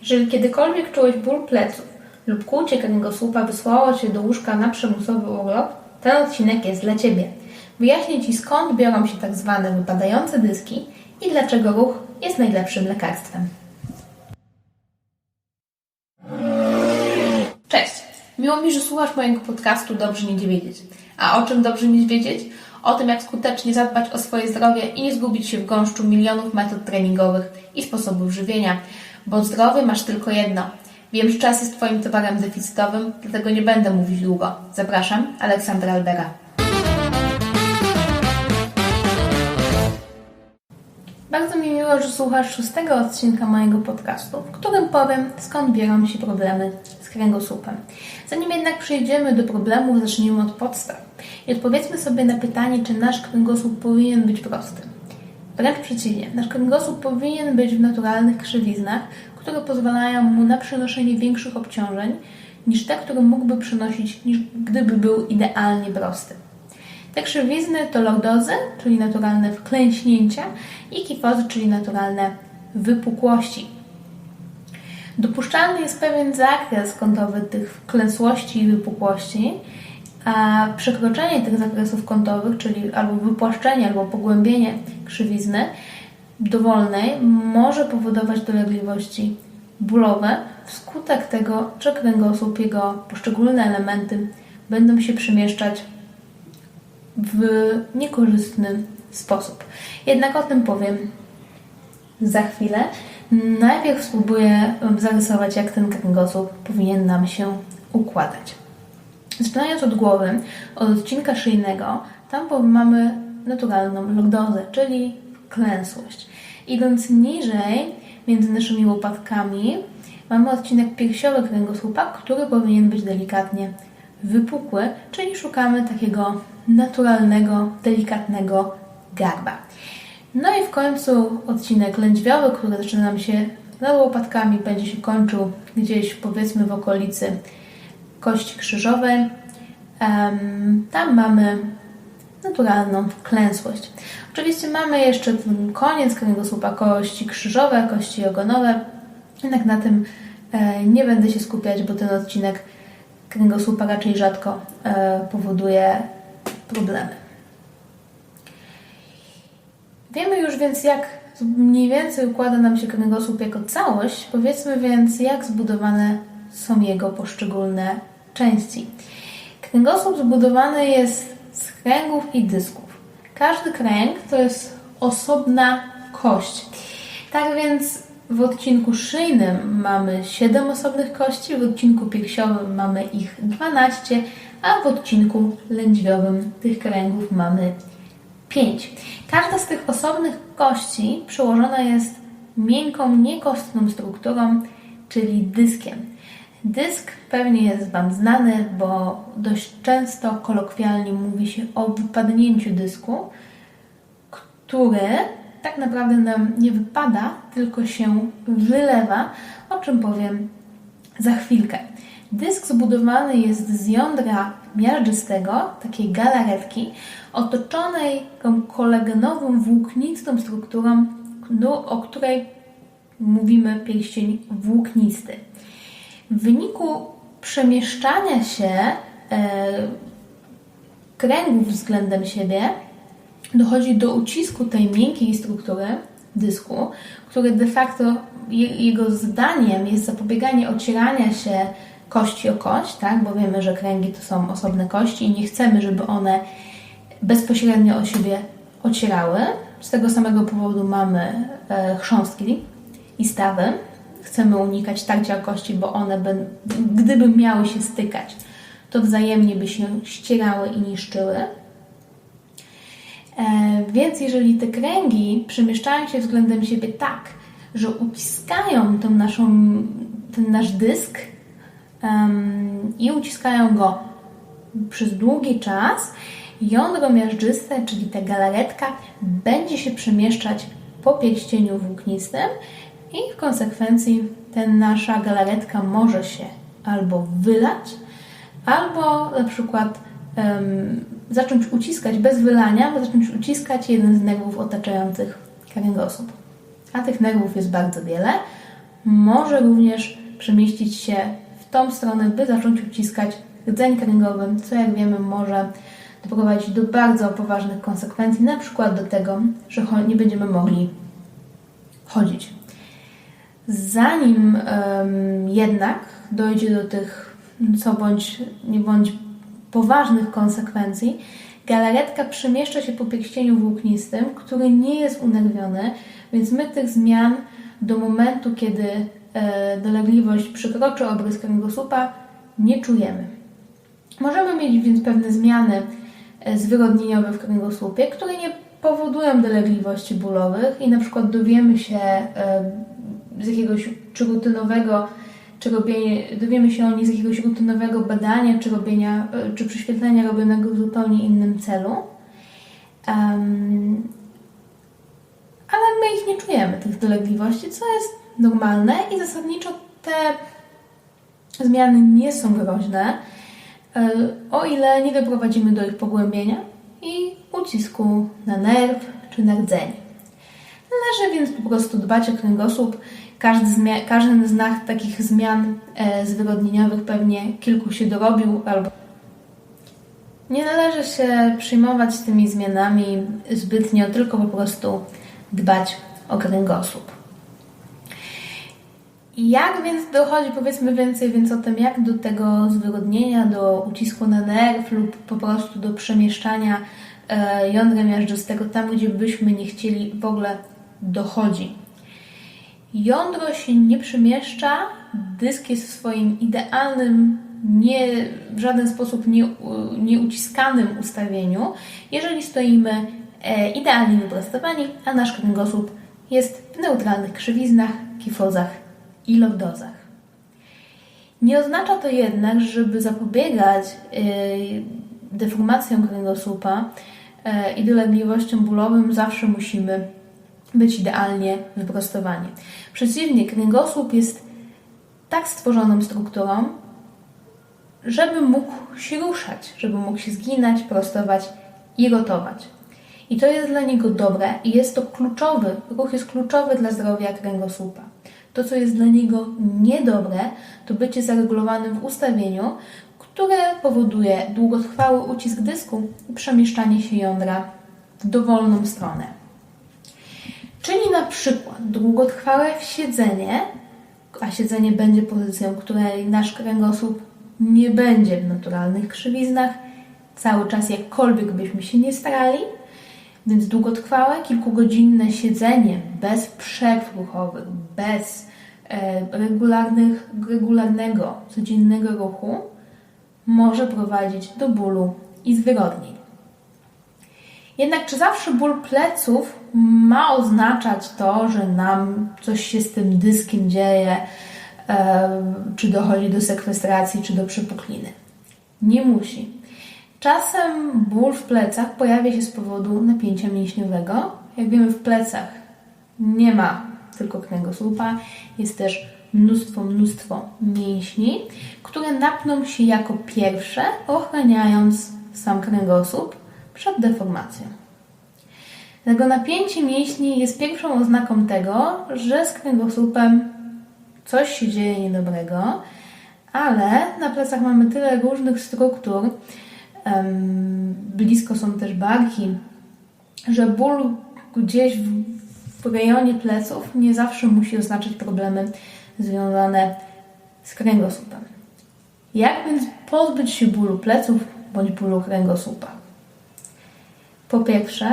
Jeżeli kiedykolwiek czułeś ból pleców lub kłucie kręgosłupa wysłało Cię do łóżka na przymusowy urlop, ten odcinek jest dla Ciebie. Wyjaśnię Ci skąd biorą się tak zwane wypadające dyski i dlaczego ruch jest najlepszym lekarstwem. Cześć! Miło mi, że słuchasz mojego podcastu Dobrze Mieć Wiedzieć. A o czym dobrze mieć wiedzieć? O tym, jak skutecznie zadbać o swoje zdrowie i nie zgubić się w gąszczu milionów metod treningowych i sposobów żywienia. Bo zdrowie masz tylko jedno. Wiem, że czas jest Twoim towarem deficytowym, dlatego nie będę mówić długo. Zapraszam, Aleksandra Albera. Bardzo mi miło, że słuchasz szóstego odcinka mojego podcastu, w którym powiem, skąd biorą się problemy z kręgosłupem. Zanim jednak przejdziemy do problemów, zacznijmy od podstaw i odpowiedzmy sobie na pytanie, czy nasz kręgosłup powinien być prosty. Wręcz przeciwnie, nasz kręgosłup powinien być w naturalnych krzywiznach, które pozwalają mu na przenoszenie większych obciążeń niż te, które mógłby przynosić, niż gdyby był idealnie prosty. Te krzywizny to lordozy, czyli naturalne wklęśnięcia i kifozy, czyli naturalne wypukłości. Dopuszczalny jest pewien zakres kątowy tych wklęsłości i wypukłości, a przekroczenie tych zakresów kątowych, czyli albo wypłaszczenie, albo pogłębienie krzywizny dowolnej może powodować dolegliwości bólowe wskutek tego, że kręgosłup, jego poszczególne elementy będą się przemieszczać w niekorzystny sposób. Jednak o tym powiem za chwilę. Najpierw spróbuję zarysować, jak ten kręgosłup powinien nam się układać. Zaczynając od głowy, od odcinka szyjnego, tam mamy naturalną lordozę, czyli klęsłość. Idąc niżej, między naszymi łopatkami, mamy odcinek piersiowy kręgosłupa, który powinien być delikatnie wypukły, czyli szukamy takiego naturalnego, delikatnego garba. No i w końcu odcinek lędźwiowy, który zaczyna nam się nad łopatkami, będzie się kończył gdzieś powiedzmy w okolicy kości krzyżowej. Tam mamy naturalną klęsłość. Oczywiście mamy jeszcze koniec kręgosłupa, kości krzyżowe, kości ogonowe. Jednak na tym e, nie będę się skupiać, bo ten odcinek kręgosłupa raczej rzadko e, powoduje problemy. Wiemy już więc, jak mniej więcej układa nam się kręgosłup jako całość. Powiedzmy więc, jak zbudowane są jego poszczególne części. Kręgosłup zbudowany jest z kręgów i dysków. Każdy kręg to jest osobna kość. Tak więc w odcinku szyjnym mamy 7 osobnych kości, w odcinku piersiowym mamy ich 12, a w odcinku lędźwiowym tych kręgów mamy 5. Każda z tych osobnych kości przełożona jest miękką, niekostną strukturą, czyli dyskiem. Dysk pewnie jest Wam znany, bo dość często kolokwialnie mówi się o wypadnięciu dysku, który tak naprawdę nam nie wypada, tylko się wylewa, o czym powiem za chwilkę. Dysk zbudowany jest z jądra miażdżystego, takiej galaretki, otoczonej tą kolagenową, włóknistą strukturą, no, o której mówimy pierścień włóknisty. W wyniku przemieszczania się e, kręgów względem siebie dochodzi do ucisku tej miękkiej struktury dysku, który de facto jego zadaniem jest zapobieganie ocierania się kości o kość, tak? bo wiemy, że kręgi to są osobne kości i nie chcemy, żeby one bezpośrednio o siebie ocierały. Z tego samego powodu mamy e, chrząstki i stawy. Chcemy unikać tarcia kości, bo one, by, gdyby miały się stykać, to wzajemnie by się ścierały i niszczyły. E, więc jeżeli te kręgi przemieszczają się względem siebie tak, że uciskają tą naszą, ten nasz dysk um, i uciskają go przez długi czas, jądro miażdżyste, czyli ta galaretka, będzie się przemieszczać po pierścieniu włóknistym i w konsekwencji ten nasza galaretka może się albo wylać, albo na przykład um, zacząć uciskać bez wylania, bo zacząć uciskać jeden z nerwów otaczających kręgosłup. A tych nerwów jest bardzo wiele. może również przemieścić się w tą stronę, by zacząć uciskać rdzeń kręgowym, co jak wiemy może doprowadzić do bardzo poważnych konsekwencji, na przykład do tego, że nie będziemy mogli chodzić. Zanim um, jednak dojdzie do tych co bądź nie bądź poważnych konsekwencji, galaretka przemieszcza się po pierścieniu włóknistym, który nie jest unerwiony, więc my tych zmian do momentu, kiedy e, dolegliwość przekroczy obrys kręgosłupa, nie czujemy. Możemy mieć więc pewne zmiany e, zwyrodnieniowe w kręgosłupie, które nie powodują dolegliwości bólowych i na przykład dowiemy się e, z jakiegoś czy rutynowego, czy robienie, dowiemy się o niej z jakiegoś rutynowego badania, czy robienia, e, czy prześwietlenia robionego w zupełnie innym celu. Um, ale my ich nie czujemy, tych dolegliwości, co jest normalne i zasadniczo te zmiany nie są groźne, e, o ile nie doprowadzimy do ich pogłębienia i ucisku na nerw czy na rdzeń. Należy więc po prostu dbać o kręgosłup. Każdy, każdy z nas takich zmian e, zwyrodnieniowych pewnie kilku się dorobił albo nie należy się przyjmować tymi zmianami zbytnio, tylko po prostu dbać o kręgosłup. Jak więc dochodzi, powiedzmy więcej więc o tym, jak do tego zwyrodnienia, do ucisku na nerw lub po prostu do przemieszczania e, jądra miażdżystego tam, gdzie byśmy nie chcieli w ogóle dochodzi. Jądro się nie przemieszcza, dysk jest w swoim idealnym, nie, w żaden sposób nie, nieuciskanym ustawieniu, jeżeli stoimy e, idealnie wyprostowani, a nasz kręgosłup jest w neutralnych krzywiznach, kifozach i lordozach. Nie oznacza to jednak, żeby zapobiegać e, deformacjom kręgosłupa e, i dolegliwościom bólowym, zawsze musimy być idealnie wyprostowani. Przeciwnie, kręgosłup jest tak stworzoną strukturą, żeby mógł się ruszać, żeby mógł się zginać, prostować i rotować. I to jest dla niego dobre i jest to kluczowy, ruch jest kluczowy dla zdrowia kręgosłupa. To, co jest dla niego niedobre, to bycie zaregulowanym w ustawieniu, które powoduje długotrwały ucisk dysku i przemieszczanie się jądra w dowolną stronę. Czyli na przykład długotrwałe siedzenie, a siedzenie będzie pozycją, której nasz kręgosłup nie będzie w naturalnych krzywiznach, cały czas jakkolwiek byśmy się nie starali, więc długotrwałe, kilkugodzinne siedzenie bez przerw ruchowych, bez e, regularnych, regularnego, codziennego ruchu może prowadzić do bólu i zwyrodnień. Jednak czy zawsze ból pleców ma oznaczać to, że nam coś się z tym dyskiem dzieje, czy dochodzi do sekwestracji, czy do przepukliny? Nie musi. Czasem ból w plecach pojawia się z powodu napięcia mięśniowego. Jak wiemy, w plecach nie ma tylko kręgosłupa, jest też mnóstwo, mnóstwo mięśni, które napną się jako pierwsze, ochraniając sam kręgosłup przed deformacją. Tego napięcie mięśni jest pierwszą oznaką tego, że z kręgosłupem coś się dzieje niedobrego, ale na plecach mamy tyle różnych struktur, blisko są też barki, że ból gdzieś w rejonie pleców nie zawsze musi oznaczać problemy związane z kręgosłupem. Jak więc pozbyć się bólu pleców bądź bólu kręgosłupa? Po pierwsze,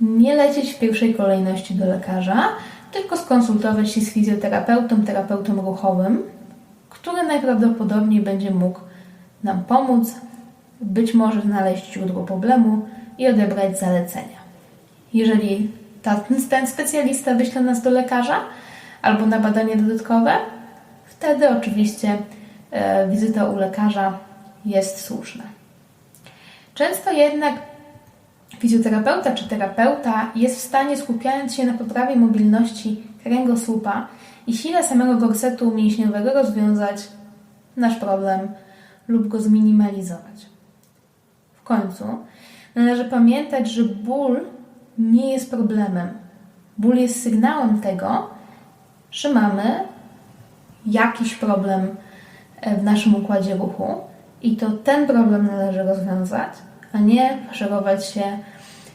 nie lecieć w pierwszej kolejności do lekarza, tylko skonsultować się z fizjoterapeutą, terapeutą ruchowym, który najprawdopodobniej będzie mógł nam pomóc, być może znaleźć źródło problemu i odebrać zalecenia. Jeżeli ta, ten specjalista wyśle nas do lekarza albo na badanie dodatkowe, wtedy oczywiście e, wizyta u lekarza jest słuszna. Często jednak Fizjoterapeuta czy terapeuta jest w stanie, skupiając się na poprawie mobilności kręgosłupa i sile samego gorsetu mięśniowego, rozwiązać nasz problem lub go zminimalizować. W końcu należy pamiętać, że ból nie jest problemem. Ból jest sygnałem tego, że mamy jakiś problem w naszym układzie ruchu i to ten problem należy rozwiązać, a nie faszerować się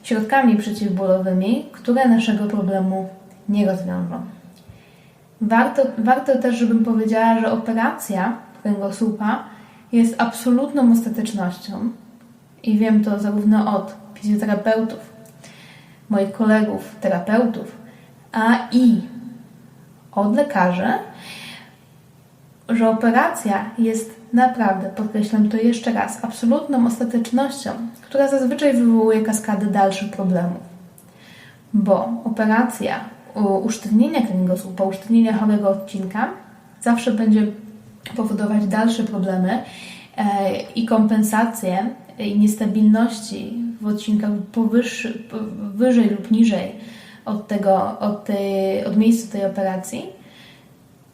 środkami przeciwbólowymi, które naszego problemu nie rozwiążą. Warto, warto też, żebym powiedziała, że operacja kręgosłupa jest absolutną ostatecznością i wiem to zarówno od fizjoterapeutów, moich kolegów, terapeutów, a i od lekarzy, że operacja jest naprawdę, podkreślam to jeszcze raz, absolutną ostatecznością, która zazwyczaj wywołuje kaskadę dalszych problemów. Bo operacja usztywnienia kręgosłupa, usztywnienia chorego odcinka zawsze będzie powodować dalsze problemy e, i kompensacje i niestabilności w odcinkach powyższy, wyżej lub niżej od, tego, od, tej, od miejsca tej operacji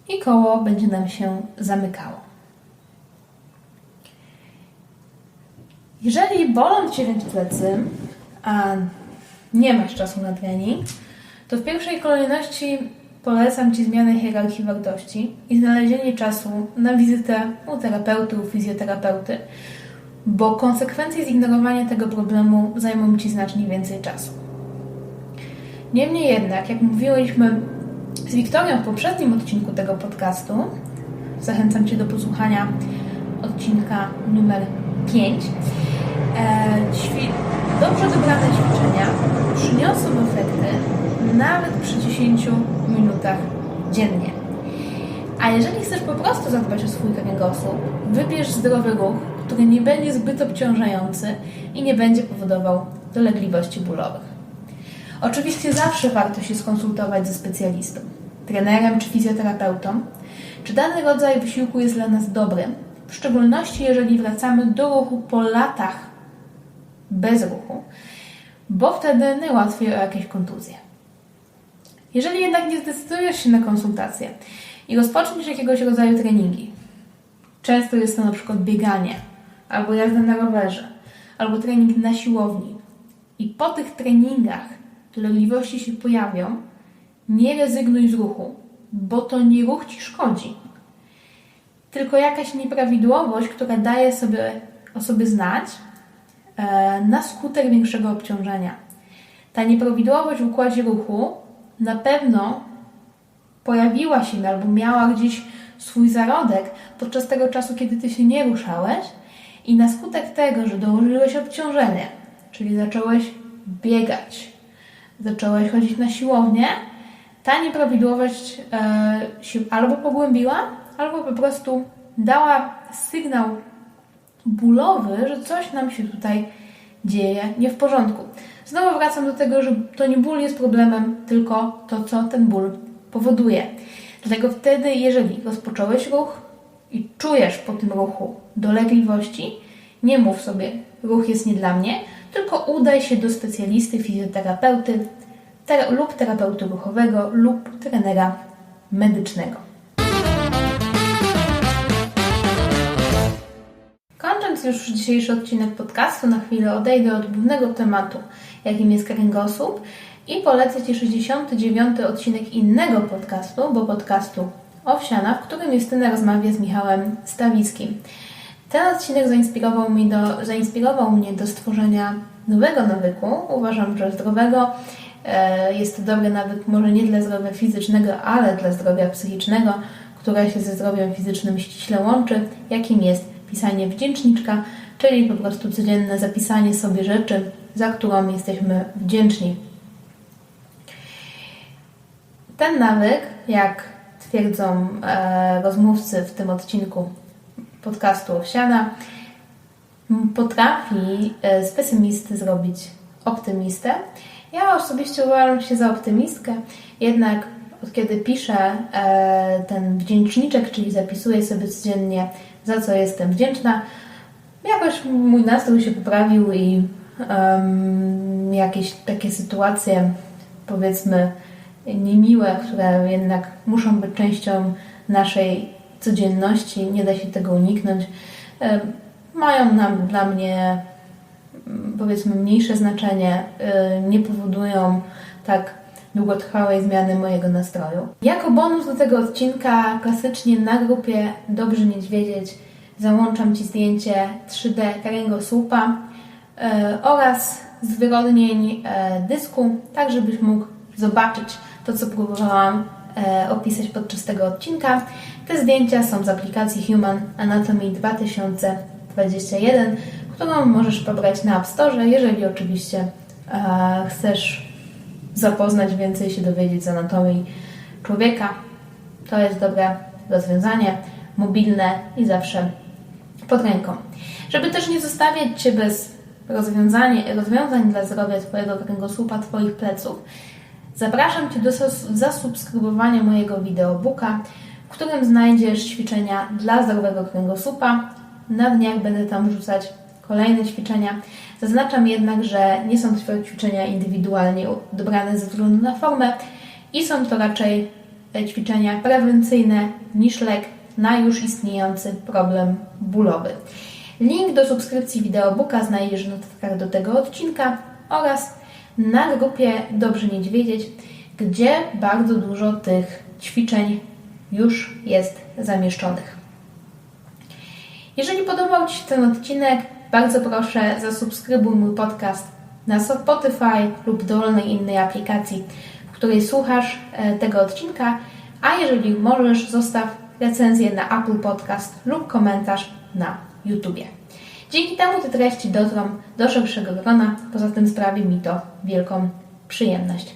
i koło będzie nam się zamykało. Jeżeli bolą Cię więc plecy, a nie masz czasu na trening, to w pierwszej kolejności polecam Ci zmianę hierarchii wartości i znalezienie czasu na wizytę u terapeutów, fizjoterapeuty, bo konsekwencje zignorowania tego problemu zajmą Ci znacznie więcej czasu. Niemniej jednak, jak mówiliśmy z Wiktorią w poprzednim odcinku tego podcastu, zachęcam Cię do posłuchania odcinka numer 5. E, dobrze dobrane ćwiczenia przyniosą efekty nawet przy 10 minutach dziennie. A jeżeli chcesz po prostu zadbać o swój kręgosłup, wybierz zdrowy ruch, który nie będzie zbyt obciążający i nie będzie powodował dolegliwości bólowych. Oczywiście zawsze warto się skonsultować ze specjalistą, trenerem czy fizjoterapeutą, czy dany rodzaj wysiłku jest dla nas dobry, w szczególności jeżeli wracamy do ruchu po latach bez ruchu, bo wtedy najłatwiej o jakieś kontuzje. Jeżeli jednak nie zdecydujesz się na konsultację i rozpoczniesz jakiegoś rodzaju treningi, często jest to na przykład bieganie, albo jazda na rowerze, albo trening na siłowni, i po tych treningach dolegliwości się pojawią, nie rezygnuj z ruchu, bo to nie ruch ci szkodzi, tylko jakaś nieprawidłowość, która daje sobie o sobie znać e, na skutek większego obciążenia. Ta nieprawidłowość w układzie ruchu na pewno pojawiła się albo miała gdzieś swój zarodek podczas tego czasu, kiedy ty się nie ruszałeś, i na skutek tego, że dołożyłeś obciążenie, czyli zacząłeś biegać, zacząłeś chodzić na siłownię, ta nieprawidłowość e, się albo pogłębiła, albo po prostu dała sygnał bólowy, że coś nam się tutaj dzieje nie w porządku. Znowu wracam do tego, że to nie ból jest problemem, tylko to, co ten ból powoduje. Dlatego wtedy, jeżeli rozpocząłeś ruch i czujesz po tym ruchu dolegliwości, nie mów sobie, ruch jest nie dla mnie, tylko udaj się do specjalisty, fizjoterapeuty lub terapeuty ruchowego lub trenera medycznego. Kończąc już dzisiejszy odcinek podcastu, na chwilę odejdę od głównego tematu, jakim jest kręgosłup i polecę Ci 69. odcinek innego podcastu, bo podcastu Owsiana, w którym Justyna rozmawia z Michałem Stawickim. Ten odcinek zainspirował, mi do, zainspirował mnie do stworzenia nowego nawyku. Uważam, że zdrowego. E, jest to dobry nawyk może nie dla zdrowia fizycznego, ale dla zdrowia psychicznego, które się ze zdrowiem fizycznym ściśle łączy, jakim jest pisanie wdzięczniczka, czyli po prostu codzienne zapisanie sobie rzeczy, za którą jesteśmy wdzięczni. Ten nawyk, jak twierdzą e, rozmówcy w tym odcinku podcastu Owsiana, potrafi e, z pesymisty zrobić optymistę. Ja osobiście uważam się za optymistkę, jednak od kiedy piszę e, ten wdzięczniczek, czyli zapisuję sobie codziennie, za co jestem wdzięczna, jakoś mój nastrój się poprawił i um, jakieś takie sytuacje, powiedzmy, niemiłe, które jednak muszą być częścią naszej codzienności, nie da się tego uniknąć, mają nam, dla mnie powiedzmy mniejsze znaczenie, nie powodują tak długotrwałej zmiany mojego nastroju. Jako bonus do tego odcinka, klasycznie na grupie Dobrze Mieć Wiedzieć, załączam Ci zdjęcie 3D kręgosłupa e, oraz zwyrodnień e, dysku, tak żebyś mógł zobaczyć to, co próbowałam opisać podczas tego odcinka. Te zdjęcia są z aplikacji Human Anatomy 2021, którą możesz pobrać na App Store, jeżeli oczywiście e, chcesz zapoznać więcej, się dowiedzieć z anatomii człowieka. To jest dobre rozwiązanie, mobilne i zawsze pod ręką. Żeby też nie zostawiać Cię bez rozwiązanie, rozwiązań dla zdrowia Twojego kręgosłupa, Twoich pleców, zapraszam Cię do zas- zasubskrybowania mojego wideobooka, w którym znajdziesz ćwiczenia dla zdrowego kręgosłupa. Na dniach będę tam rzucać kolejne ćwiczenia. Zaznaczam jednak, że nie są to ćwiczenia indywidualnie dobrane ze względu na formę i są to raczej e, ćwiczenia prewencyjne niż lek na już istniejący problem bólowy. Link do subskrypcji wideobooka znajdziesz w notatkach do tego odcinka oraz na grupie Dobrze Mieć Wiedzieć, gdzie bardzo dużo tych ćwiczeń już jest zamieszczonych. Jeżeli podobał Ci się ten odcinek, bardzo proszę zasubskrybuj mój podcast na Spotify lub dowolnej innej aplikacji, w której słuchasz e, tego odcinka, a jeżeli możesz, zostaw recenzję na Apple Podcast lub komentarz na YouTubie. Dzięki temu te treści dotrą do szerszego grona, poza tym sprawi mi to wielką przyjemność.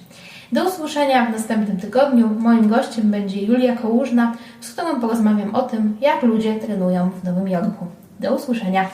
Do usłyszenia w następnym tygodniu. Moim gościem będzie Julia Kołużna, z którą porozmawiam o tym, jak ludzie trenują w Nowym Jorku. Do usłyszenia.